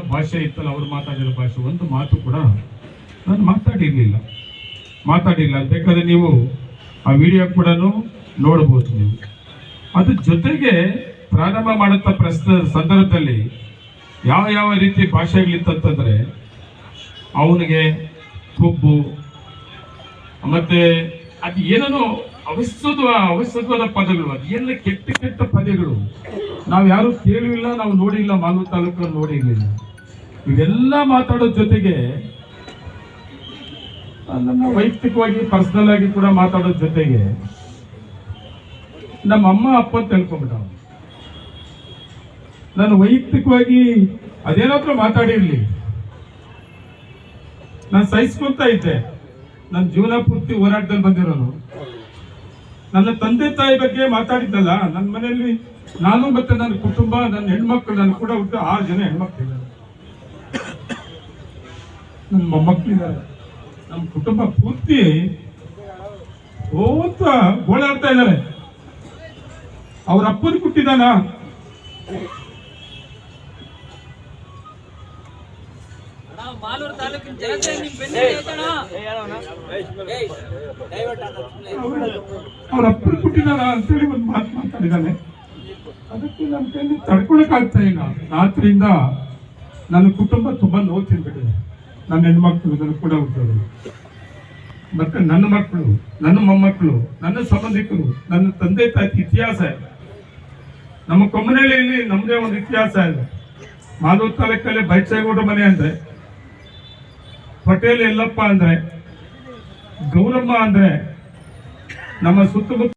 ಏನೋ ಭಾಷೆ ಇತ್ತಲ್ಲ, ಅವ್ರು ಮಾತಾಡಿರೋ ಭಾಷೆ, ಒಂದು ಮಾತು ಕೂಡ ನಾನು ಮಾತಾಡಿರಲಿಲ್ಲ. ಮಾತಾಡಿಲ್ಲ ಬೇಕಾದ್ರೆ ನೀವು ಆ ವಿಡಿಯೋ ಕೂಡ ನೋಡ್ಬೋದು ನೀವು. ಅದ್ರ ಜೊತೆಗೆ ಪ್ರಾರಂಭ ಮಾಡುತ್ತ ಪ್ರಶ್ನೆ ಸಂದರ್ಭದಲ್ಲಿ ಯಾವ ಯಾವ ರೀತಿ ಭಾಷೆಗಳಿತ್ತಂತಂದ್ರೆ ಅವನಿಗೆ ಕೊಬ್ಬು ಮತ್ತೆ ಅದು ಏನೇನೋ ಅವಶ್ಯದ ಅವಶ್ಯಕವಾದ ಪದಗಳು, ಅದು ಎಲ್ಲ ಕೆಟ್ಟ ಕೆಟ್ಟ ಪದಗಳು. ನಾವು ಯಾರು ಕೇಳಿಲ್ಲ ನಾವು ನೋಡಿಲ್ಲ ಮಾಲೂರು ತಾಲೂಕಲ್ಲಿ ನೋಡಿರ್ಲಿಲ್ಲ. ಇವೆಲ್ಲ ಮಾತಾಡೋ ಜೊತೆಗೆ ನನ್ನ ವೈಯಕ್ತಿಕವಾಗಿ ಪರ್ಸನಲ್ ಆಗಿ ಕೂಡ ಮಾತಾಡೋ ಜೊತೆಗೆ, ನಮ್ಮ ಅಮ್ಮ, ಅಪ್ಪ ಅಂತ ತಿಳ್ಕೊಂಬಿಟ್ಟ ಅವ್ನು. ನಾನು ವೈಯಕ್ತಿಕವಾಗಿ ಅದೇನಾದ್ರೂ ಮಾತಾಡಿರ್ಲಿ. ನಾನು ಸಹಿಸ್ಕೊಂತ ಇದ್ದೆ. ನನ್ನ ಜೀವನ ಪೂರ್ತಿ ಹೋರಾಟದಲ್ಲಿ ಬಂದಿರೋನು. ನನ್ನ ತಂದೆ ತಾಯಿ ಬಗ್ಗೆ ಮಾತಾಡಿದ್ದಲ್ಲ ನನ್ನ ಮನೆಯಲ್ಲಿ ನಾನು ಮತ್ತೆ ನನ್ನ ಕುಟುಂಬ, ನನ್ನ ಹೆಣ್ಮಕ್ಳು, ನಾನು ಕೂಡ ಹುಟ್ಟು ಆರು ಜನ ಹೆಣ್ಮಕ್ಳಿದ್ದಾರೆ ನನ್ನ ಮೊಮ್ಮಕ್ಕಳಿದ್ದಾರೆ ನಮ್ಮ ಕುಟುಂಬ ಪೂರ್ತಿ ಓತ ಗೋಳಾಡ್ತಾ ಇದ್ದಾರೆ. ಅವ್ರ ಅಪ್ಪನ ಕುಟ್ಟಿದಾನ. ಅವ್ರ ಅಪ್ಪನ ಕುಟ್ಟಿದಾನ ಅಂತೇಳಿ ಒಂದು ಮಾತು ಮಾತಾಡಿದಾನೆ ಅದಕ್ಕೆ ನಮ್ಮ ಕೈಯಲ್ಲಿ ತಡ್ಕೊಳಕ್ ಆಗ್ತಾ ಇಲ್ಲ. ರಾತ್ರಿಯಿಂದ ನನ್ನ ಕುಟುಂಬ ತುಂಬಾ ನೋವು ತಿನ್ಬಿಟ್ಟಿದೆ. ನನ್ನ ಹೆಣ್ಮಕ್ಳು ಕೂಡ ಹುಟ್ಟೋರು ಮತ್ತೆ ನನ್ನ ಮಕ್ಕಳು, ನನ್ನ ಮೊಮ್ಮಕ್ಕಳು, ನನ್ನ ಸಂಬಂಧಿಕರು, ನನ್ನ ತಂದೆ ತಾಯಿ ಇತಿಹಾಸ ಇದೆ ನಮ್ಮ ಕೊಮ್ಮನಹಳ್ಳಿಯಲ್ಲಿ ನಮ್ಮದೇ ಒಂದು ಇತಿಹಾಸ ಇದೆ. ಮಾಧವ ತಾಲೂಕಲ್ಲಿ ಬೈಚೇಗೌಡ ಮನೆ ಅಂದ್ರೆ, ಪಟೇಲ್ ಎಲ್ಲಪ್ಪ ಅಂದ್ರೆ, ಗೌರಮ್ಮ ಅಂದ್ರೆ, ನಮ್ಮ ಸುತ್ತಮುತ್ತ